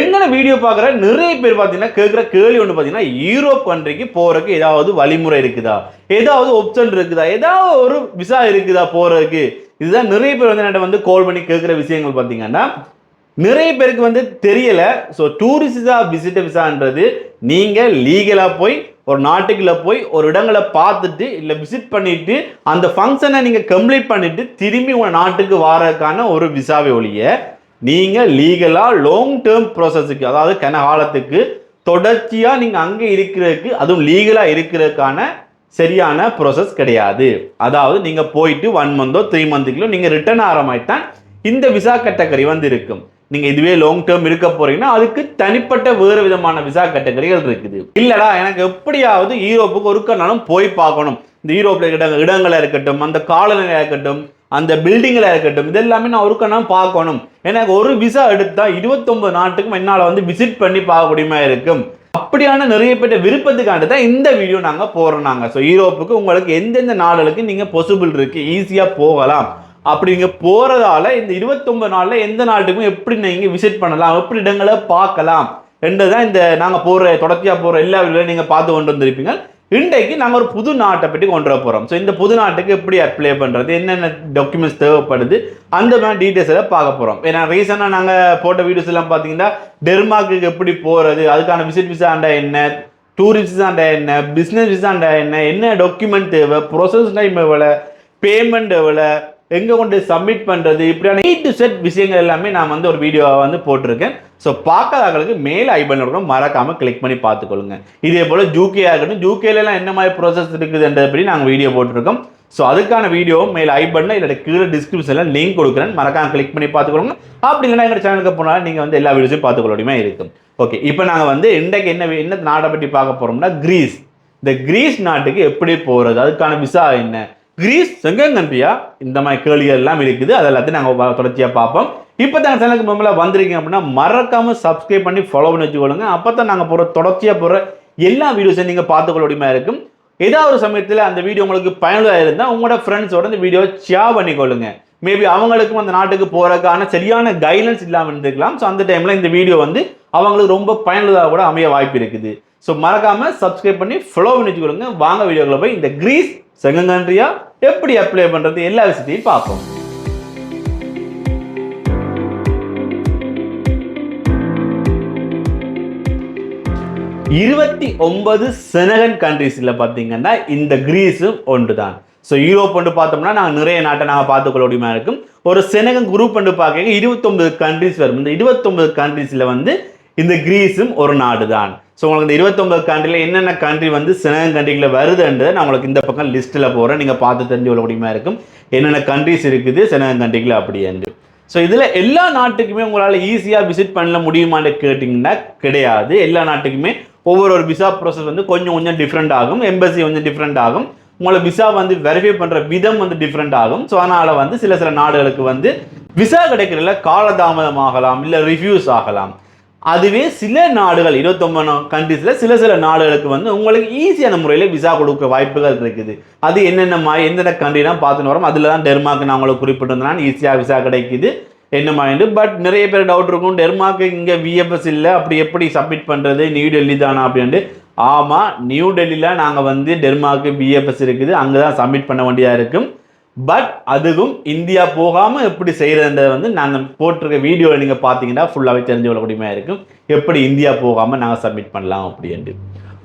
எங்கன வீடியோ பார்க்குற? நிறைய பேர் பார்த்தீங்கன்னா கேட்குற கேள்வி ஒன்று பார்த்தீங்கன்னா யூரோப் கண்ட்ரிக்கு போகிறதுக்கு ஏதாவது வழிமுறை இருக்குதா? ஏதாவது ஆப்ஷன் இருக்குதா? ஏதாவது ஒரு விசா இருக்குதா போகிறதுக்கு இதுதான் நிறைய பேர் வந்து என்கிட்ட வந்து கால் பண்ணி கேட்குற விஷயங்கள் பார்த்தீங்கன்னா நிறைய பேருக்கு வந்து தெரியல. ஸோ டூரிஸ்ட் விசா விசிட் விசான்றது நீங்கள் லீகலாக போய் ஒரு நாட்டுக்குள்ள போய் ஒரு இடங்களை பார்த்துட்டு இல்லை விசிட் பண்ணிட்டு அந்த ஃபங்க்ஷனை நீங்கள் கம்ப்ளீட் பண்ணிட்டு திரும்பி உங்கள் நாட்டுக்கு வாரதுக்கான ஒரு விசாவை ஒழிய நீங்கள் லீகலாக லாங் டேர்ம் ப்ராசஸுக்கு அதாவது கன காலத்துக்கு தொடர்ச்சியாக நீங்கள் அங்கே இருக்கிறதுக்கு அதுவும் லீகலாக இருக்கிறதுக்கான சரியான ப்ராசஸ் கிடையாது. அதாவது நீங்கள் போயிட்டு ஒன் மந்தோ த்ரீ மந்த்துக்குள்ளோ நீங்கள் ரிட்டர்ன் ஆகிற மாதிரி தான் இந்த விசா கேட்டகரி வந்து இருக்கும் நீங்கள் இதுவே லாங் டேர்ம் இருக்க போகிறீங்கன்னா அதுக்கு தனிப்பட்ட வேறு விதமான விசா கேட்டகரிகள் இருக்குது. இல்லடா எனக்கு எப்படியாவது யூரோப்புக்கு ஒருக்கனாலும் போய் பார்க்கணும். இந்த யூரோப்பில் இட இடங்களாக இருக்கட்டும் அந்த காலநிலையாக இருக்கட்டும் அந்த பில்டிங்கில் இருக்கட்டும் இதெல்லாமே நான் ஒருக்கனாலும் பார்க்கணும். எனக்கு ஒரு விசா எடுத்தால் இருபத்தொம்பது நாட்டுக்கும் என்னால் வந்து விசிட் பண்ணி பார்க்கக்கூடியமா இருக்கும்? அப்படியான நிறைய பேர் விருப்பத்துக்காண்டி தான் இந்த வீடியோ நாங்கள் போடுறோம் நாங்கள் ஸோ யூரோப்புக்கு உங்களுக்கு எந்தெந்த நாடுகளுக்கு நீங்கள் பொசிபிள் இருக்குது ஈஸியாக போகலாம். அப்படி போகிறதால இந்த இருபத்தொம்பது நாளில் எந்த நாட்டுக்கும் எப்படி நீங்கள் விசிட் பண்ணலாம்? எப்படி இடங்களை பார்க்கலாம்? என்றுதான் இந்த நாங்கள் போகிற தொடர்ச்சியாக போகிற எல்லா வீடியோலையும் நீங்கள் பார்த்து கொண்டு வந்திருப்பீங்க. இன்றைக்கு நாங்கள் ஒரு புது நாட்டை பற்றி கொண்டு வர போகிறோம் ஸோ இந்த புது நாட்டுக்கு எப்படி அப்ளை பண்ணுறது என்னென்ன டாக்குமெண்ட்ஸ் தேவைப்படுது அந்த மாதிரி டீட்டெயில்ஸ் எல்லாம் பார்க்க போகிறோம் ஏன்னா ரீசெண்டாக நாங்கள் போட்ட வீடியோஸ் எல்லாம் பார்த்தீங்கன்னா டெர்மாக்கு எப்படி போகிறது அதுக்கான விசிட் விசாண்டா என்ன டூரிஸ்ட் விசாண்டா என்ன பிஸ்னஸ் விசாண்டா என்ன என்ன டாக்குமெண்ட் தேவை ப்ரொசஸ் டைம் எவ்வளோ பேமெண்ட் எவ்வளோ எங்கே கொண்டு சப்மிட் பண்ணுறது இப்படியான எயிட் டு செட் விஷயங்கள் எல்லாமே நான் வந்து ஒரு வீடியோவை வந்து போட்டிருக்கேன். ஸோ பார்க்காதவங்களுக்கு மேல் ஐபன் இருக்கணும். மறக்காமல் கிளிக் பண்ணி பார்த்துக்கொள்ளுங்க. இதே போல் ஜூகேயாக இருக்கட்டும். ஜூகேலாம் என்ன மாதிரி ப்ராசஸ் இருக்குதுன்றபடி நாங்கள் வீடியோ போட்டிருக்கோம். ஸோ அதுக்கான வீடியோவும் மேல் ஐ பட்டனில் இல்லை கீழே டிஸ்கிரிப்ஷனில் லிங்க் கொடுக்குறேன். மறக்காம கிளிக் பண்ணி பார்த்துக்கொள்ளுங்க. அப்படி இல்லைன்னா எங்கள் சேனலுக்கு போனாலும் நீங்கள் வந்து எல்லா வீடியோஸையும் பார்த்துக்கொள்ளுமே இருக்கும். ஓகே இப்போ நாங்கள் வந்து இன்றைக்கு என்ன என்ன நாட்டை பற்றி பார்க்க போகிறோம்னா கிரீஸ் இந்த கிரீஸ் நாட்டுக்கு எப்படி போகிறது அதுக்கான விசா என்ன? கிரீஸ் செங்கன் கண்ட்ரியா இந்த மாதிரி கேள்விகள் எல்லாம் இருக்குது. அது எல்லாத்தையும் நாங்கள் தொடர்ச்சியாக பார்ப்போம். இப்போ தான் சேனலுக்கு முதல்ல வந்திருக்கீங்க அப்படின்னா மறக்காமல் சப்ஸ்கிரைப் பண்ணி ஃபாலோ பண்ணி வச்சுக்கொள்ளுங்க அப்போ தான் நாங்கள் போகிற தொடர்ச்சியாக போகிற எல்லா வீடியோஸையும் நீங்கள் பார்த்துக்கொள்ள முடியுமா இருக்கும். ஏதாவது ஒரு சமயத்தில் அந்த வீடியோ உங்களுக்கு பயனுள்ளதாக இருந்தால் உங்களோட ஃப்ரெண்ட்ஸோட இந்த வீடியோ ஷேர் பண்ணிக்கொள்ளுங்க. மேபி அவங்களுக்கும் அந்த நாட்டுக்கு போகிறதுக்கான சரியான கைடன்ஸ் இல்லாமல் இருந்திருக்கலாம். ஸோ அந்த டைமில் இந்த வீடியோ வந்து அவங்களுக்கு ரொம்ப பயனுள்ளதாக கூட அமைய வாய்ப்பு இருக்குது. ஸோ மறக்காமல் சப்ஸ்கிரைப் பண்ணி ஃபாலோ பண்ணி வச்சுக்கொள்ளுங்க. வாங்க வீடியோக்குள்ள போய் இந்த கிரீஸ் செங்கங்கன்றியா எப்படி அப்ளை பண்ணுறது எல்லா விஷயத்தையும் பார்ப்போம். இருபத்தி ஒன்பது செனகன் கண்ட்ரீஸில் பார்த்தீங்கன்னா இந்த கிரீஸும் ஒன்று தான் ஸோ யூரோப் வந்து பார்த்தோம்னா நாங்கள் நிறைய நாட்டை நாங்கள் பார்த்துக்கொள்ள முடியுமா இருக்கும். ஒரு செனகன் குரூப் வந்து பார்க்க இருபத்தொன்பது கண்ட்ரீஸ் வரும். இந்த இருபத்தொன்பது கண்ட்ரீஸில் வந்து இந்த கிரீஸும் ஒரு நாடு தான் ஸோ உங்களுக்கு இந்த இருபத்தொம்பது கண்ட்ரியில் என்னென்ன கண்ட்ரி வந்து சினகன் கண்ட்ரிகளில் வருதுன்றதை நான் உங்களுக்கு இந்த பக்கம் லிஸ்ட்டில் போகிறேன் நீங்கள் பார்த்து தெரிஞ்சு கொள்ள முடியுமா இருக்கும்? என்னென்ன கண்ட்ரிஸ் இருக்குது சினகன் கண்ட்ரிகளில் அப்படி என்று. ஸோ இதில் எல்லா நாட்டுக்குமே உங்களால் ஈஸியாக விசிட் பண்ண முடியுமான்னு கேட்டிங்கன்னா கிடையாது. எல்லா நாட்டுக்குமே ஒவ்வொரு ஒரு விசா ப்ராசஸ் வந்து கொஞ்சம் கொஞ்சம் டிஃப்ரெண்ட் ஆகும். எம்பசி கொஞ்சம் டிஃப்ரெண்ட் ஆகும். உங்களை விசா வந்து வெரிஃபை பண்ணுற விதம் வந்து டிஃப்ரெண்ட் ஆகும். ஸோ அதனால் வந்து சில சில நாடுகளுக்கு வந்து விசா கிடைக்கிறதுல காலதாமதம் ஆகலாம் இல்லை ரிவ்யூஸ் ஆகலாம். அதுவே சில நாடுகள் இருபத்தொம்பது கண்ட்ரீஸில் சில சில நாடுகளுக்கு வந்து உங்களுக்கு ஈஸியான முறையில் விசா கொடுக்க வாய்ப்புகள் இருக்குது. அது என்னென்ன மாதிரி எந்தெந்த கண்ட்ரினா பார்த்துன்னு வரோம் அதில் தான் டெர்மார்க் நான் உங்களுக்கு குறிப்பிட்டிருந்தேன் ஈஸியாக விசா கிடைக்குது என்ன மாதிரி. பட் நிறைய பேர் டவுட் இருக்கும் டெர்மார்க்கு இங்கே விஎஃப்எஸ் இல்லை அப்படி எப்படி சப்மிட் பண்ணுறது நியூ டெல்லி தானா அப்படின்ட்டு. ஆமாம் நியூ டெல்லியில் நாங்கள் வந்து டெர்மார்க்கு பிஎஃப்எஸ் இருக்குது அங்கே தான் சப்மிட் பண்ண வேண்டியதாக இருக்கும். பட் அதுவும் இந்தியா போகாமல் எப்படி செய்கிறதுன்றதை வந்து நாங்கள் போட்டிருக்க வீடியோவில் நீங்கள் பார்த்தீங்கன்னா ஃபுல்லாகவே தெரிஞ்சு கொள்ளக்கூடியமாக இருக்கும். எப்படி இந்தியா போகாமல் நாங்கள் சப்மிட் பண்ணலாம் அப்படின்ட்டு.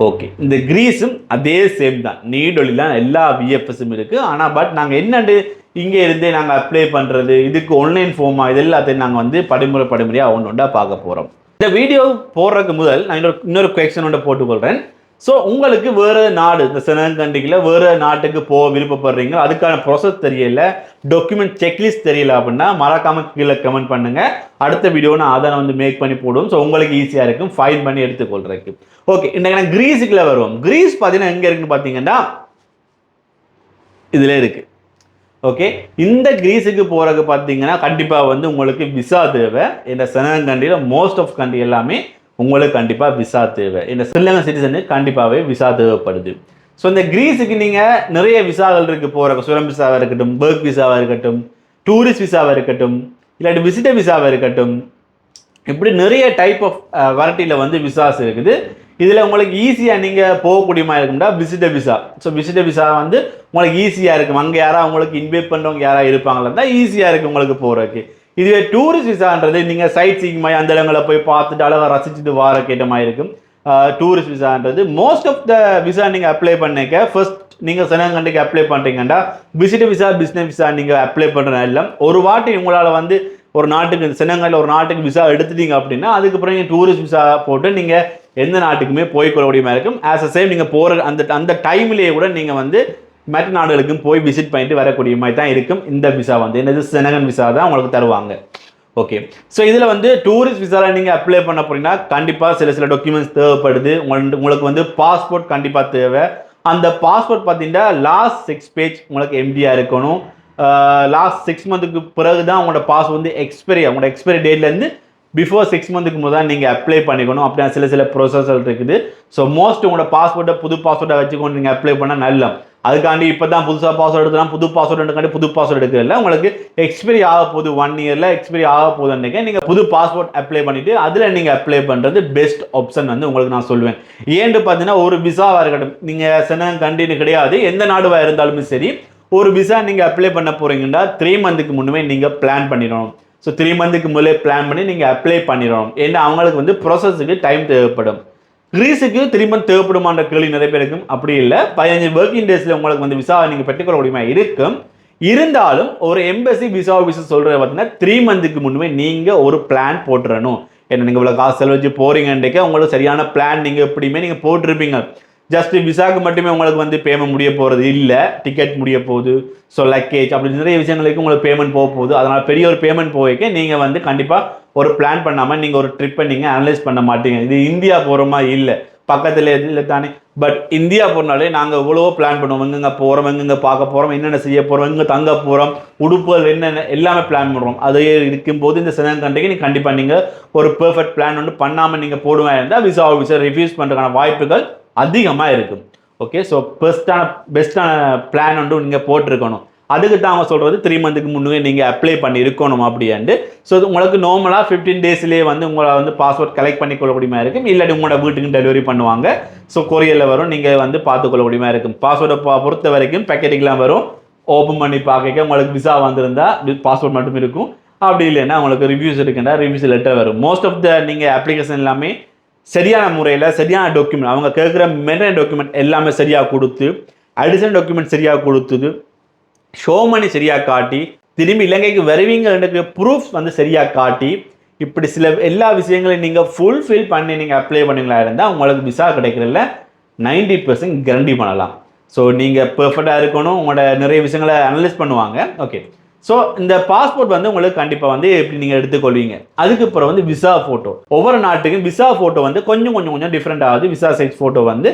ஓகே இந்த கிரீஸும் அதே சேம் தான். நீடொலிலாம் எல்லா விஎஃப்எஸும் இருக்குது ஆனால் பட் நாங்கள் என்னண்டு? இங்கே இருந்தே நாங்கள் அப்ளை பண்ணுறது இதுக்கு ஆன்லைன் ஃபோமா இது எல்லாத்தையும் நாங்கள் வந்து படிமுறை படிமுறையாக ஒன்று ஒன்றா பார்க்க போகிறோம் இந்த வீடியோ போடுறதுக்கு முதல் நான் இன்னொரு இன்னொரு கொஷன் ஒன்று போட்டுக்கொள்கிறேன் ஸோ உங்களுக்கு வேறு நாடு இந்த சினகண்டிக்கில் வேறு நாட்டுக்கு போக விருப்பப்படுறீங்க அதுக்கான ப்ராசஸ் தெரியல டாக்குமெண்ட் செக்லிஸ்ட் தெரியல அப்படின்னா மறக்காமல் கீழே கமெண்ட் பண்ணுங்க. அடுத்த வீடியோ நான் அதை வந்து மேக் பண்ணி போடுவோம் ஸோ உங்களுக்கு ஈஸியாக இருக்கும். ஃபைன் பண்ணி எடுத்துக்கொள்றதுக்கு. ஓகே இன்றைக்கு நான் கிரீஸுக்குள்ள வருவோம். கிரீஸ் பார்த்தீங்கன்னா எங்கே இருக்குன்னு பார்த்தீங்கன்னா இதில் இருக்குது ஓகே இந்த கிரீஸுக்கு போகிறதுக்கு பார்த்தீங்கன்னா கண்டிப்பாக வந்து உங்களுக்கு விசா தேவை. இந்த செனன் கண்ட்ரியில் மோஸ்ட் ஆஃப் கண்ட்ரி எல்லாமே உங்களுக்கு கண்டிப்பாக விசா தேவை. இந்த ஸ்ரீலங்கா சிட்டிசனுக்கு கண்டிப்பாகவே விசா தேவைப்படுது. ஸோ இந்த கிரீஸுக்கு நீங்கள் நிறைய விசாக்கள் இருக்குது போகிற சுரம் விசாவாக இருக்கட்டும் பேர்க் விசாவாக இருக்கட்டும் டூரிஸ்ட் விசாவாக இருக்கட்டும் இல்லாட்டி விசிட்டர் விசாவாக இருக்கட்டும் இப்படி நிறைய டைப் ஆஃப் வெரைட்டியில் வந்து விசாஸ் இருக்குது. இதில் உங்களுக்கு ஈஸியாக நீங்கள் போகக்கூடிய மாதிரி இருக்கும்டா? Visitor visa so visitor visa வந்து உங்களுக்கு ஈஸியாக இருக்கும். அங்கே யாராவது உங்களுக்கு இன்வைட் பண்ணுறவங்க யாராவது இருப்பாங்களா தான் ஈஸியாக இருக்குது உங்களுக்கு போகிறதுக்கு இதுவே டூரிஸ்ட் விசான்றது நீங்கள் சைட் சீங் மாதிரி அந்த இடங்களை போய் பார்த்துட்டு அழகாக ரசிச்சுட்டு வார கேட்ட மாதிரி இருக்கும். டூரிஸ்ட் விசான்றது மோஸ்ட் ஆஃப் த விசா நீங்கள் அப்ளை பண்ணிக்க ஃபர்ஸ்ட் நீங்கள் செனங்கண்டுக்கு அப்ளை பண்ணுறீங்கன்னா விசிட் விசா பிஸ்னஸ் விசா நீங்கள் அப்ளை பண்ணுற எல்லாம் ஒரு வாட்டி உங்களால் வந்து ஒரு நாட்டுக்கு செனங்கல்ல ஒரு நாட்டுக்கு விசா எடுத்துட்டீங்க அப்படின்னா அதுக்கப்புறம் நீங்கள் டூரிஸ்ட் விசா போட்டு நீங்கள் எந்த நாட்டுக்குமே போய்க்கொள்ள முடியுமா இருக்கும். ஆஸ் அ சேம் நீங்கள் போகிற அந்த அந்த டைம்லேயே கூட நீங்கள் வந்து மற்ற நாடுகளுக்கும் போய் விசிட் பண்ணிட்டு வரக்கூடிய மாதிரி தான் இருக்கும். இந்த விசா வந்து என்னது செனகன் விசா தான் உங்களுக்கு தருவாங்க. ஓகே ஸோ இதில் வந்து டூரிஸ்ட் விசாவில் நீங்கள் அப்ளை பண்ண போறீங்கன்னா கண்டிப்பாக சில சில டாக்குமெண்ட்ஸ் தேவைப்படுது. உங்களுக்கு உங்களுக்கு வந்து பாஸ்போர்ட் கண்டிப்பாக தேவை. அந்த பாஸ்போர்ட் பார்த்தீங்கன்னா லாஸ்ட் சிக்ஸ் பேஜ் உங்களுக்கு எம்டியாக இருக்கணும். லாஸ்ட் சிக்ஸ் மந்த்துக்கு பிறகு தான் உங்களோட பாஸ் வந்து எக்ஸ்பைரி உங்களோட எக்ஸ்பைரி டேட்லேருந்து பிஃபோர் சிக்ஸ் மந்த்துக்கு முதல் தான் நீங்கள் அப்ளை பண்ணிக்கணும். அப்படின்னா சில சில ப்ரொசஸர் இருக்குது. ஸோ மோஸ்ட் உங்களோட பாஸ்போர்ட்டை புது பாஸ்போர்ட்டை வச்சுக்கொண்டு நீங்கள் அப்ளை பண்ணால் நல்ல அதுக்காண்டி இப்போ தான் புதுசாக பாஸ்வேர்டு எடுத்துலாம் புது பாஸ்வேர்டு எடுக்காண்டி புது பாஸ்வேர்டு எடுக்கிறதில்ல உங்களுக்கு எக்ஸ்பைரி ஆக போகுது ஒன் இயரில் எக்ஸ்பைரி ஆக போகுதுன்னு நீங்கள் புது பாஸ்போர்ட் அப்ளை பண்ணிவிட்டு அதில் நீங்கள் அப்ளை பண்ணுறது பெஸ்ட் ஆப்ஷன் வந்து உங்களுக்கு நான் சொல்லுவேன் ஏன்னு பார்த்தீங்கன்னா ஒரு விசாவாக இருக்கட்டும். நீங்கள் சென்னை கண்டின்னு கிடையாது. எந்த நாடுவாக இருந்தாலுமே சரி ஒரு விசா நீங்கள் அப்ளை பண்ண போகிறீங்கன்னா த்ரீ மந்த்துக்கு முன்னமே நீங்கள் பிளான் பண்ணிடணும். ஸோ த்ரீ மந்த்துக்கு முதலே பிளான் பண்ணி நீங்கள் அப்ளை பண்ணிடணும். ஏன்னா அவங்களுக்கு வந்து ப்ராசஸுக்கு டைம் தேவைப்படும். கிரீஸுக்கு த்ரீ மந்த் தேவைப்படுமான்ற கேள்வி நிறைய பேருக்கும் அப்படி இல்லை. பதினஞ்சு ஒர்க்கிங் டேஸில் உங்களுக்கு வந்து விசா நீங்கள் பெற்றுக்கொள்ள முடியுமா? இருக்கும். இருந்தாலும் ஒரு எம்பசி விசா ஆஃபீஸர் சொல்கிறத பார்த்தீங்கன்னா த்ரீ மந்த்துக்கு முன்னே நீங்கள் ஒரு பிளான் போட்டுறணும். ஏன்னா நீங்கள் இவ்வளோ காசு செலவு வச்சு போகிறீங்கன்றக்க உங்களுக்கு சரியான பிளான் நீங்கள் எப்படியுமே நீங்கள் போட்டிருப்பீங்க. ஜஸ்ட் விசாக்கு மட்டுமே உங்களுக்கு வந்து பேமெண்ட் முடிய போகிறது இல்லை டிக்கெட் முடிய போகுது. ஸோ லக்கேஜ் அப்படி நிறைய விஷயங்களுக்கு உங்களுக்கு பேமெண்ட் போக போகுது. அதனால் பெரிய ஒரு பேமெண்ட் போக நீங்கள் வந்து கண்டிப்பாக ஒரு பிளான் பண்ணாமல் நீங்கள் ஒரு ட்ரிப்பை நீங்கள் அனலைஸ் பண்ண மாட்டீங்க. இது இந்தியா போகிறோமா இல்லை. பக்கத்தில் இல்லை தானே. பட் இந்தியா போனாலே நாங்கள் எவ்வளவோ பிளான் பண்ணுவோம். எங்கெங்க போகிறோம் எங்கெங்க பார்க்க போகிறோம் என்னென்ன செய்ய போகிறோம் எங்கே தங்க போகிறோம் உடுப்புகள் என்னென்ன எல்லாமே பிளான் பண்ணுறோம் அதே இருக்கும்போது இந்த செனன் கண்ட்ரிக்கு நீங்கள் கண்டிப்பாக நீங்கள் ஒரு பெர்ஃபெக்ட் பிளான் ஒன்று பண்ணாமல் நீங்கள் போடுவேன். இருந்தால் விசா ஆஃபீஸர் ரிஃப்யூஸ் பண்ணுறதுக்கான வாய்ப்புகள் அதிகமாக இருக்கும் ஓகே ஸோ பெஸ்ட்டான பெஸ்ட்டான பிளான் வந்து நீங்கள் போட்டிருக்கணும். அதுக்கு தான் அவங்க சொல்கிறது த்ரீ மந்த்துக்கு முன்னே நீங்கள் அப்ளை பண்ணி இருக்கணும் அப்படின்ட்டு. ஸோ உங்களுக்கு நார்மலாக ஃபிஃப்டீன் டேஸ்லேயே வந்து உங்களை வந்து பாஸ்போர்ட் கலெக்ட் பண்ணி முடியுமா இருக்கும். இல்லாட்டி உங்களோட வீட்டுக்கு டெலிவரி பண்ணுவாங்க. ஸோ கொரியரில் வரும் நீங்கள் வந்து பார்த்துக்கொள்ளக்கூடியமா இருக்கும். பாஸ்போர்ட்டை பொறுத்த வரைக்கும் பேக்கெட்டுக்கெலாம் வரும். ஓப்பன் பண்ணி பார்க்க உங்களுக்கு விசா வந்திருந்தா பாஸ்போர்ட் மட்டும் இருக்கும். அப்படி இல்லைன்னா உங்களுக்கு ரிவ்யூஸ் இருக்குன்னா ரிவ்யூஸ் லெட்டர் வரும். மோஸ்ட் ஆஃப் த நீங்கள் அப்ளிகேஷன் எல்லாமே சரியான முறையில் சரியான டாக்குமெண்ட் அவங்க கேட்குற மெயின் டாக்குமெண்ட் எல்லாமே சரியாக கொடுத்து அடிஷனல் டாக்குமெண்ட் சரியாக கொடுத்தது ஷோ மணி சரியாக காட்டி திரும்பி இலங்கைக்கு வருவீங்க ப்ரூஃப் வந்து சரியாக காட்டி இப்படி சில எல்லா விஷயங்களையும் நீங்கள் ஃபுல்ஃபில் பண்ணி நீங்கள் அப்ளை பண்ணீங்களா இருந்தால் உங்களுக்கு விசா கிடைக்கிறதுல நைன்டி பர்சன்ட் கேரண்டி பண்ணலாம். ஸோ நீங்கள் பெர்ஃபெக்டாக இருக்கணும் உங்களோட நிறைய விஷயங்களை அனலைஸ் பண்ணுவாங்க. ஓகே ஸோ இந்த பாஸ்போர்ட் வந்து உங்களுக்கு கண்டிப்பாக வந்து எப்படி நீங்கள் எடுத்துக்கொள்வீங்க? அதுக்கு அப்புறம் வந்து விசா ஃபோட்டோ ஒவ்வொரு நாட்டுக்கும் விசா ஃபோட்டோ வந்து கொஞ்சம் கொஞ்சம் கொஞ்சம் டிஃப்ரெண்ட் ஆகுது. விசா சைஸ் ஃபோட்டோ வந்து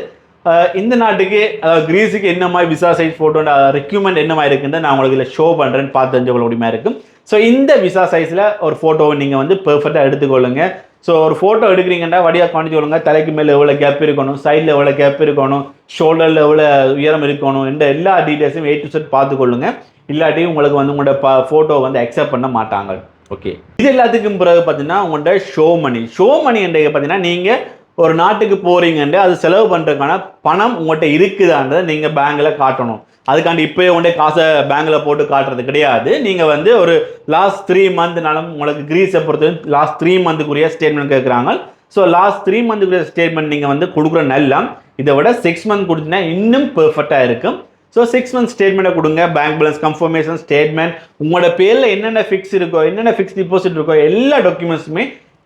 இந்த நாட்டுக்கு அதாவது கிரீஸுக்கு என்ன மாதிரி விசா சைஸ் ஃபோட்டோ ரெக்யூமெண்ட் என்ன மாதிரி இருக்குன்னு நான் உங்களுக்கு இதில் ஷோ பண்ணுறேன்னு பார்த்து தெரிஞ்சுக்கொள்ள முடியுமா இருக்கும். ஸோ இந்த விசா சைஸில் ஒரு ஃபோட்டோவை நீங்கள் வந்து பெர்ஃபெக்டாக எடுத்துக்கொள்ளுங்க. ஸோ ஒரு ஃபோட்டோ எடுக்கிறீங்கன்னா வடியாக காணிச்சு கொள்ளுங்க தலைக்கு மேலே எவ்வளோ கேப் இருக்கணும் சைடில் எவ்வளோ கேப் இருக்கணும் ஷோல்டரில் எவ்வளோ உயரம் இருக்கணும் இந்த எல்லா டீட்டெயில்ஸும் ஏ டு செட் பார்த்துக்கொள்ளுங்க. இல்லாட்டி உங்களுக்கு வந்து உங்களோட ப ஃபோட்டோ வந்து அக்செப்ட் பண்ண மாட்டாங்க. ஓகே இது எல்லாத்துக்கும் பிறகு பார்த்தீங்கன்னா உங்கள்கிட்ட ஷோ மணி ஷோ மணி என்றது பார்த்தீங்கன்னா நீங்கள் ஒரு நாட்டுக்கு போறீங்கன்ட்டு அது செலவு பண்ணுறதுக்கான பணம் உங்கள்கிட்ட இருக்குதான்றதை நீங்கள் பேங்க்கில் காட்டணும். அதுக்காண்டி இப்போயே உண்டே காசை பேங்க்கில் போட்டு காட்டுறது கிடையாது. நீங்கள் வந்து ஒரு லாஸ்ட் த்ரீ மந்த்னாலும் உங்களுக்கு கிரீஸை பொறுத்த லாஸ்ட் த்ரீ மந்த்துக்குரிய ஸ்டேட்மெண்ட் கேட்குறாங்க. ஸோ லாஸ்ட் த்ரீ மந்த்துக்குரிய ஸ்டேட்மெண்ட் நீங்கள் வந்து கொடுக்குற நல்லா இதை விட சிக்ஸ் மந்த் கொடுத்தீங்கன்னா இன்னும் பெர்ஃபெக்டாக இருக்கும். ஸோ சிக்ஸ் மந்த் ஸ்டேட்மெண்ட்டை கொடுங்க. பேங்க் பேலன்ஸ் கன்ஃபர்மேஷன் ஸ்டேட்மெண்ட் உங்களோட பேரில் என்னென்ன ஃபிக்ஸ் இருக்கோ என்னென்ன ஃபிக்ஸ் டிபாசிட் இருக்கோ எல்லா டாக்குமெண்ட்ஸுமே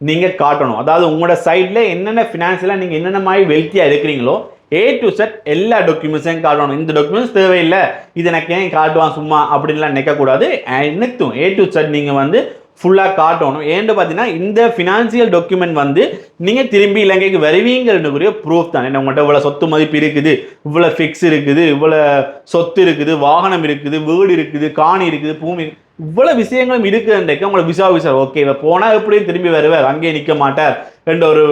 நீங்கள் காட்டணும். அதாவது உங்களோட சைடில் என்னென்ன ஃபினான்ஷியலாக நீங்கள் என்னென்ன மாதிரி வெல்த்தியாக இருக்கிறீங்களோ ஏ டு செட் எல்லா டாக்குமெண்ட்ஸையும் காட்டணும். இந்த டாக்குமெண்ட்ஸ் தேவையில்லை. இது எனக்கு ஏன் காட்டுவான் சும்மா அப்படின்லாம் நினைக்கக்கூடாது. அனைத்தும் ஏ டு செட் நீங்கள் வந்து ஃபுல்லாக காட்டணும். ஏன்னு பார்த்தீங்கன்னா இந்த ஃபினான்சியல் டாக்குமெண்ட் வந்து நீங்கள் திரும்பி இலங்கைக்கு வருவீங்கன்னு ப்ரூஃப் தான். என்ன உங்கள்கிட்ட இவ்வளோ சொத்து மதிப்பு இருக்குது இவ்வளோ ஃபிக்ஸ் இருக்குது இவ்வளோ சொத்து இருக்குது வாகனம் இருக்குது வீடு இருக்குது காணி இருக்குது பூமி இவ்வளோ விஷயங்களும் இருக்குன்றக்கு உங்களை விசா விசா ஓகே இவ போனால் எப்படியும் திரும்பி வருவார். அங்கேயே நிற்க மாட்டார் என்ற ஒரு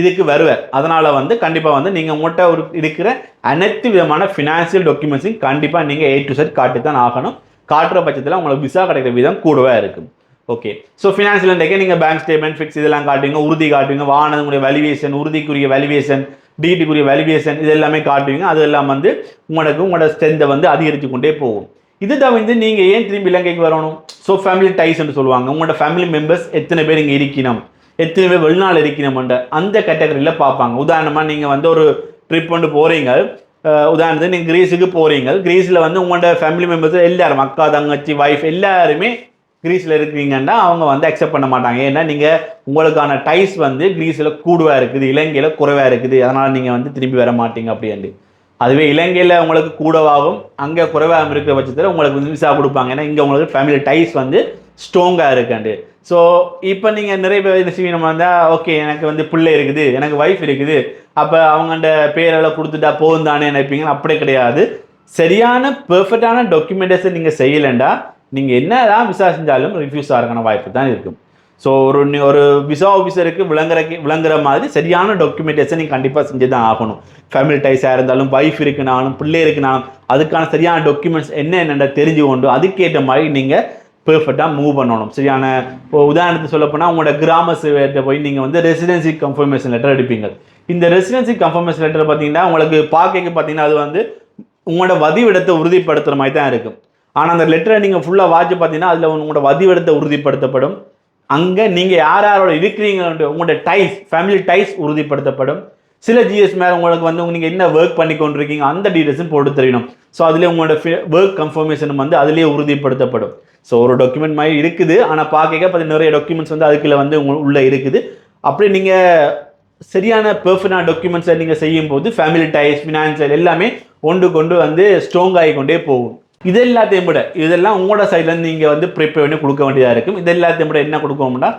இதுக்கு வருவார். அதனால் வந்து கண்டிப்பாக வந்து நீங்கள் உங்கள்கிட்ட ஒரு இருக்கிற அனைத்து விதமான ஃபினான்சியல் டாக்குமெண்ட்ஸையும் கண்டிப்பாக நீங்கள் ஏ டு செட் காட்டி தான் ஆகணும். காட்டுற பட்சத்தில் உங்களுக்கு விசா கிடைக்கிற விதம் கூடவே இருக்கும். ஓகே ஸோ ஃபினான்ஷியல் இண்டேக்கே நீங்கள் பேங்க் ஸ்டேட்மெண்ட் ஃபிக்ஸ் இதெல்லாம் காட்டுவீங்க உறுதி காட்டுவீங்க வாகனத்துடைய வேல்யூவேஷன் உறுதிக்குரிய வேல்யூவேஷன் டிடிக்குரிய வேல்யூவேஷன் இது எல்லாமே காட்டுவீங்க. அது எல்லாம் வந்து உங்களுக்கு உங்களோட ஸ்ட்ரென்த்தை வந்து அதிகரித்து கொண்டே போகும். இது தவிர்த்து நீங்கள் ஏன் திரும்பி இலங்கைக்கு வரணும்? ஸோ ஃபேமிலி டைஸ்ன்னு சொல்லுவாங்க. உங்களோட ஃபேமிலி மெம்பர்ஸ் எத்தனை பேர் இங்கே இருக்கணும்? எத்தனை பேர் வெளிநாள் இருக்கணும்ன்ற அந்த கேட்டகரியில் பார்ப்பாங்க. உதாரணமாக நீங்கள் வந்து ஒரு ட்ரிப் கொண்டு போகிறீங்க உதாரணத்துக்கு நீங்கள் கிரீஸுக்கு போகிறீங்க கிரீஸில் வந்து உங்களோட ஃபேமிலி மெம்பர்ஸ் எல்லாரும் அக்கா தங்கச்சி ஒய்ஃப் எல்லாருமே கிரீஸில் இருக்கிறீங்கன்னா அவங்க வந்து அக்செப்ட் பண்ண மாட்டாங்க. ஏன்னா நீங்கள் உங்களுக்கான டைஸ் வந்து கிரீஸில் கூடுவாக இருக்குது இலங்கையில் குறைவாக இருக்குது. அதனால் நீங்கள் வந்து திரும்பி வர மாட்டீங்க அப்படின்ட்டு. அதுவே இலங்கையில் உங்களுக்கு கூடவாகும் அங்கே குறைவாகவும் இருக்கிற பட்சத்தில் உங்களுக்கு வந்து விசா கொடுப்பாங்க. ஏன்னா இங்கே உங்களுக்கு ஃபேமிலி டைஸ் வந்து ஸ்ட்ராங்காக இருக்காண்டு ஸோ இப்போ நீங்கள் நிறைய பேர் என்ன செய்வீங்க? வந்தால் ஓகே எனக்கு வந்து பிள்ளை இருக்குது எனக்கு ஒய்ஃப் இருக்குது. அப்போ அவங்கண்ட பேரெல்லாம் கொடுத்துட்டா போகும் தானே நினைப்பீங்க அப்படியே கிடையாது. சரியான பெர்ஃபெக்டான டாக்குமெண்டேஷன் நீங்கள் செய்யலைண்டா நீங்கள் என்ன தான் விசா செஞ்சாலும் ரிஃப்யூஸ் ஆகிறக்கான வாய்ப்பு தான் இருக்கும் ஸோ ஒரு ஒரு விசா ஆஃபீஸருக்கு விளங்குற விளங்குற மாதிரி சரியான டாக்குமெண்டேஷன் நீங்கள் கண்டிப்பாக செஞ்சு தான் ஆகணும். ஃபேமிலி டைஸாக இருந்தாலும் ஒய்ஃப் இருக்குனாலும் பிள்ளை இருக்குனாலும் அதுக்கான சரியான டாக்குமெண்ட்ஸ் என்ன என்னென்ன தெரிஞ்சு கொண்டு அதுக்கேற்ற மாதிரி நீங்கள் பெர்ஃபெக்டாக மூவ் பண்ணணும். சரியான இப்போ உதாரணத்துக்கு சொல்லப்போனால் உங்களோட கிராம சேவையிட்ட போய் நீங்கள் வந்து ரெசிடென்சி கன்ஃபர்மேஷன் லெட்டர் எடுப்பீங்க இந்த ரெசிடென்சி கன்ஃபர்மேஷன் லெட்டர் பார்த்தீங்கன்னா உங்களுக்கு பார்க்க பார்த்தீங்கன்னா அது வந்து உங்களோட வதிவிடத்தை உறுதிப்படுத்துகிற மாதிரி தான் இருக்கும் ஆனால் அந்த லெட்டரை நீங்கள் ஃபுல்லாக வாட்சி பார்த்தீங்கன்னா அதில் உங்களோட வதிவிடத்தை உறுதிப்படுத்தப்படும். அங்கே நீங்கள் யார் யாரோட இருக்கிறீங்க உங்களோட டைஸ் ஃபேமிலி டைஸ் உறுதிப்படுத்தப்படும். சில ஜிஎஸ் மேலே உங்களுக்கு வந்து நீங்கள் என்ன ஒர்க் பண்ணி கொண்டிருக்கீங்க அந்த டீட்டெயில்ஸும் போட்டு தெரியணும் ஸோ அதிலே உங்களோட ஒர்க் கன்ஃபர்மேஷன் வந்து அதிலேயே உறுதிப்படுத்தப்படும். ஸோ ஒரு டாக்குமெண்ட் மாதிரி இருக்குது. ஆனால் பார்க்க பார்த்து நிறைய டாக்குமெண்ட்ஸ் வந்து அதுக்குள்ள வந்து உங்க உள்ளே இருக்குது. அப்படி நீங்கள் சரியான பெர்ஃபெக்டான டாக்குமெண்ட்ஸை நீங்கள் செய்யும்போது ஃபேமிலி டைஸ் ஃபினான்சியல் எல்லாமே ஒன்று கொண்டு வந்து ஸ்ட்ராங் ஆகி கொண்டே போகும். இது எல்லாத்தையும் விட இதெல்லாம் உங்களோட சைட்லேருந்து நீங்கள் வந்து ப்ரிப்பேர் பண்ணி கொடுக்க வேண்டியதாக இருக்கும். இது எல்லாத்தையும் விட என்ன கொடுக்கணும்னா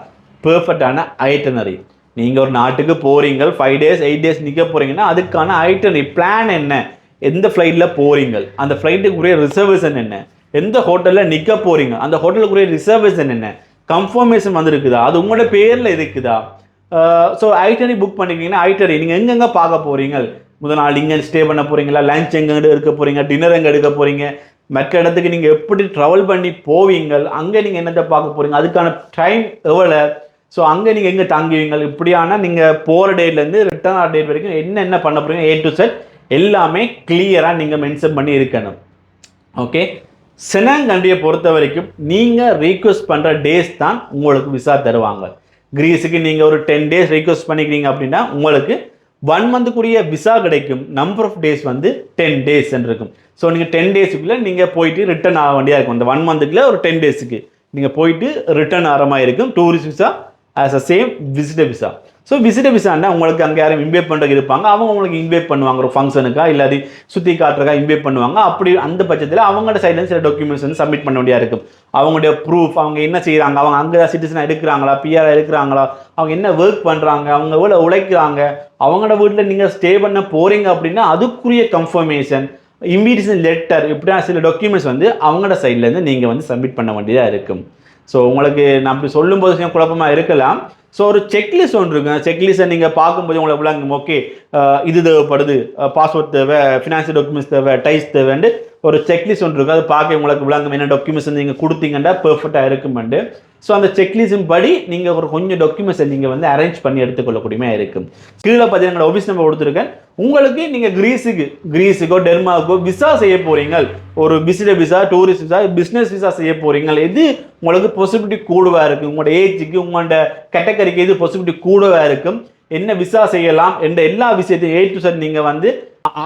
பெர்ஃபெக்டான ஐட்டனரி நீங்கள் ஒரு நாட்டுக்கு போகிறீங்க ஃபைவ் டேஸ் எயிட் டேஸ் நிற்க போகிறீங்கன்னா அதுக்கான ஐட்டனரி பிளான் என்ன? எந்த ஃப்ளைட்டில் போகிறீங்க அந்த ஃப்ளைட்டுக்குரிய ரிசர்வேஷன் என்ன? எந்த ஹோட்டலில் நிற்க போகிறீங்க அந்த ஹோட்டலுக்குரிய ரிசர்வேஷன் என்ன? கன்ஃபர்மேஷன் வந்துருக்குதா? அது உங்களோட பேரில் இருக்குதா? ஸோ ஐட்டனரி புக் பண்ணிக்கிங்கன்னா ஐட்டரி நீங்கள் எங்கெங்கே பார்க்க போகிறீங்க முதல் நாள் இங்கே ஸ்டே பண்ண போகிறீங்களா லஞ்ச் எங்கே எடுக்க போகிறீங்க டின்னர் எங்கே எடுக்க போகிறீங்க மற்ற இடத்துக்கு நீங்கள் எப்படி ட்ராவல் பண்ணி போவீங்கள் அங்கே நீங்கள் என்னத்தை பார்க்க போகிறீங்க அதுக்கான டைம் எவ்வளோ ஸோ அங்கே நீங்கள் எங்கே தங்குவீங்க இப்படியான நீங்கள் போகிற டேட்லேருந்து ரிட்டர்ன் ஆர் டேட் வரைக்கும் என்ன என்ன பண்ண போகிறீங்க ஏ டு செட் எல்லாமே கிளியராக நீங்கள் மென்ஷன் பண்ணி இருக்கணும். ஓகே செனாங் பொறுத்த வரைக்கும் நீங்கள் ரீக்வஸ்ட் பண்ணுற டேஸ் தான் உங்களுக்கு விசா தருவாங்க. கிரீஸுக்கு நீங்கள் ஒரு டென் டேஸ் ரீக்வஸ்ட் பண்ணிக்கிறீங்க அப்படின்னா உங்களுக்கு ஒன் மந்த்துக்குரிய விசா கிடைக்கும். நம்பர் ஆஃப் டேஸ் வந்து டென் டேஸ் இருக்கும் ஸோ நீங்கள் டென் டேஸுக்குள்ளே நீங்கள் போயிட்டு ரிட்டர்ன் ஆக வேண்டியா இருக்கும். இந்த ஒன் மந்த்துக்குள்ளே ஒரு டென் டேஸுக்கு நீங்கள் போயிட்டு ரிட்டர்ன் ஆகிற மாதிரி இருக்கும். Tourist visa as a same visitor visa so visitor விசான்னா உங்களுக்கு அங்கே யாரும் இன்வைட் பண்ணுறதுக்கு இருப்பாங்க. அவங்க உங்களுக்கு இன்வைட் பண்ணுவாங்க. ஒரு ஃபங்க்ஷனுக்கா இல்லாட்டி சுற்றி காட்டுறக்கா இன்வைட் பண்ணுவாங்க. அப்படி அந்த பட்சத்தில் அவங்களோட சைட்லேருந்து சில டாக்குமெண்ட்ஸ் வந்து சப்மிட் பண்ண வேண்டியா இருக்கும். அவங்களுடைய ப்ரூஃப் அவங்க என்ன செய்கிறாங்க அவங்க அங்கே சிட்டிசனாக எடுக்கிறாங்களா பிஆர் எடுக்கிறாங்களா அவங்க என்ன ஒர்க் பண்ணுறாங்க அவங்க எவ்வளோ உழைக்கிறாங்க? அவங்களோட வீட்டில் நீங்கள் ஸ்டே பண்ண போகிறீங்க அப்படின்னா அதுக்குரிய கன்ஃபர்மேஷன் இன்விடேஷன் லெட்டர் இப்படியா சில டாக்குமெண்ட்ஸ் வந்து அவங்களோட சைட்லேருந்து நீங்கள் வந்து சப்மிட் பண்ண வேண்டியதாக இருக்கும். ஸோ உங்களுக்கு நான் அப்படி சொல்லும்போது குழப்பமாக இருக்கலாம். ஸோ ஒரு செக்லிஸ்ட் ஒன்று இருக்குங்க செக்லிஸ்ட்டை நீங்கள் பார்க்கும்போது உங்களை விளங்கும் ஓகே இது தேவைப்படுது பாஸ்போர்ட் தேவை ஃபினான்ஷியல் டாக்குமெண்ட்ஸ் தேவை டைஸ் தேவைண்டு ஒரு செக்லிஸ்ட் ஒன்று இருக்கும் அது பார்க்க உங்களுக்கு விளங்கும் என்ன டாக்குமெண்ட்ஸ் நீங்கள் கொடுத்தீங்கன்னா பெர்ஃபெக்டாக இருக்குமெண்டு ஸோ அந்த செக்லிஸ்டின் படி நீங்கள் ஒரு கொஞ்சம் டாக்குமெண்ட்ஸை நீங்கள் வந்து அரேஞ்ச் பண்ணி எடுத்துக்கொள்ளக்கூடியமே இருக்கும். கீழே பார்த்தீங்கன்னா ஆஃபீஸ் நம்பர் கொடுத்துருக்கேன். உங்களுக்கு நீங்கள் கிரீஸுக்கு கிரீஸுக்கோ டென்மார்க்கோ விசா செய்ய போகிறீங்க ஒரு visitor visa tourist visa business visa செய்ய போகிறீங்க எது உங்களுக்கு பாசிபிலிட்டி கூடுவாக இருக்குது உங்களோட ஏஜுக்கு உங்களோட கேட்டகரிக்கு இது பாசிபிலிட்டி கூடுவா இருக்கும் என்ன விசா செய்யலாம் என்ற எல்லா விஷயத்தையும் ஏ டு சார் நீங்கள் வந்து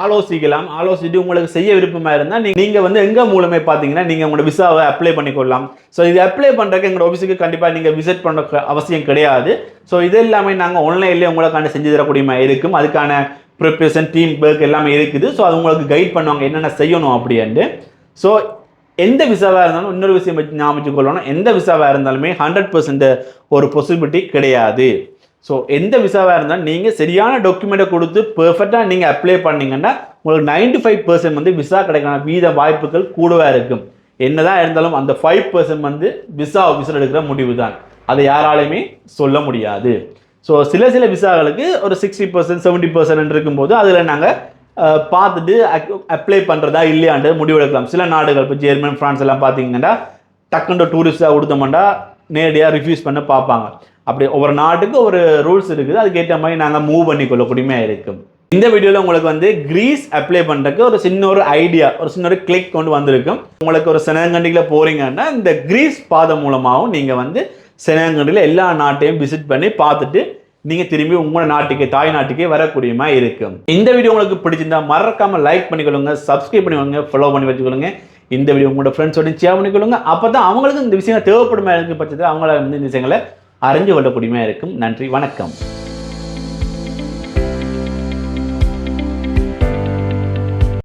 ஆலோசிக்கலாம். ஆலோசிச்சுட்டு உங்களுக்கு செய்ய விருப்பமா இருந்தால் நீங்கள் வந்து எங்க மூலமே பார்த்தீங்கன்னா நீங்கள் உங்களோட விசாவை அப்ளை பண்ணிக்கொள்ளலாம். ஸோ இது அப்ளை பண்ணுறதுக்கு எங்களோட ஆஃபீஸுக்கு கண்டிப்பாக நீங்கள் விசிட் பண்ண அவசியம் கிடையாது. ஸோ இது எல்லாமே நாங்கள் ஆன்லைன்லேயே உங்களுக்கான செஞ்சு தரக்கூடிய இருக்கும். அதுக்கான ப்ரிப்ரேஷன் டீம் ஒர்க் எல்லாமே இருக்குது. ஸோ அது உங்களுக்கு கைட் பண்ணுவாங்க என்னென்ன செய்யணும் அப்படின்ட்டு ஸோ எந்த விசாவாக இருந்தாலும் இன்னொரு விஷயம் வச்சு ஞாபகம் எந்த விசாவாக இருந்தாலுமே ஹண்ட்ரட் பர்சன்ட் ஒரு பாசிபிலிட்டி கிடையாது. ஸோ எந்த விசாவாக இருந்தாலும் நீங்கள் சரியான டாக்குமெண்ட்டை கொடுத்து பெர்ஃபெக்டாக நீங்கள் அப்ளை பண்ணீங்கன்னா உங்களுக்கு 95% ஃபைவ் பர்சன்ட் வந்து விசா கிடைக்கான வீத வாய்ப்புகள் கூடவாக இருக்கும். என்னதான் இருந்தாலும் அந்த ஃபைவ் பர்சன்ட் வந்து விசா ஆஃபீஸர் எடுக்கிற முடிவு தான் அதை யாராலையுமே சொல்ல முடியாது. ஸோ சில சில விசாக்களுக்கு ஒரு சிக்ஸ்டி பர்சன்ட் செவன்ட்டி பர்சன்ட் இருக்கும்போது அதில் நாங்கள் பார்த்துட்டு அப்ளை பண்ணுறதா இல்லையாண்டு முடிவெடுக்கலாம் சில நாடுகள் இப்போ ஜெர்மன் ஃப்ரான்ஸ் எல்லாம் பார்த்தீங்கன்னா டக்குன்ற டூரிஸ்டாக கொடுத்தோம்னா நேரடியாக ரிஃப்யூஸ் பண்ண பார்ப்பாங்க. அப்படி ஒவ்வொரு நாட்டுக்கு ஒரு ரூல்ஸ் இருக்குது. அதுக்கேற்ற மாதிரி நாங்கள் மூவ் பண்ணி கொள்ளக்கூடியமே இருக்கும். இந்த வீடியோவில் உங்களுக்கு வந்து கிரீஸ் அப்ளை பண்ணுறதுக்கு ஒரு சின்ன ஒரு ஐடியா ஒரு சின்ன ஒரு கிளிக் கொண்டு வந்திருக்கும். உங்களுக்கு ஒரு செனகண்டியில் போகிறீங்கன்னா இந்த கிரீஸ் பாதம் மூலமாகவும் நீங்கள் வந்து செனகண்டியில் எல்லா நாட்டையும் விசிட் பண்ணி பார்த்துட்டு நீங்கள் திரும்பி உங்களோட நாட்டுக்கு தாய் நாட்டுக்கே வரக்கூடியமா இருக்கும். இந்த வீடியோ உங்களுக்கு பிடிச்சிருந்தா மறக்காம லைக் பண்ணிக்கொள்ளுங்க சப்ஸ்கிரைப் பண்ணிக்கொள்ளுங்க ஃபாலோ பண்ணி வச்சுக்கொள்ளுங்க. இந்த வீடியோ உங்களோட ஃப்ரெண்ட்ஸோட ஷேர் பண்ணிக்கொள்ளுங்க. அப்போ தான் அவங்களுக்கு இந்த விஷயங்கள் தேவைப்படுமா இருக்கு பட்சத்தில் அவங்கள வந்து இந்த விஷயங்களை அறிஞ்சு கொள்ளக்கூடியமா இருக்கும். நன்றி வணக்கம்.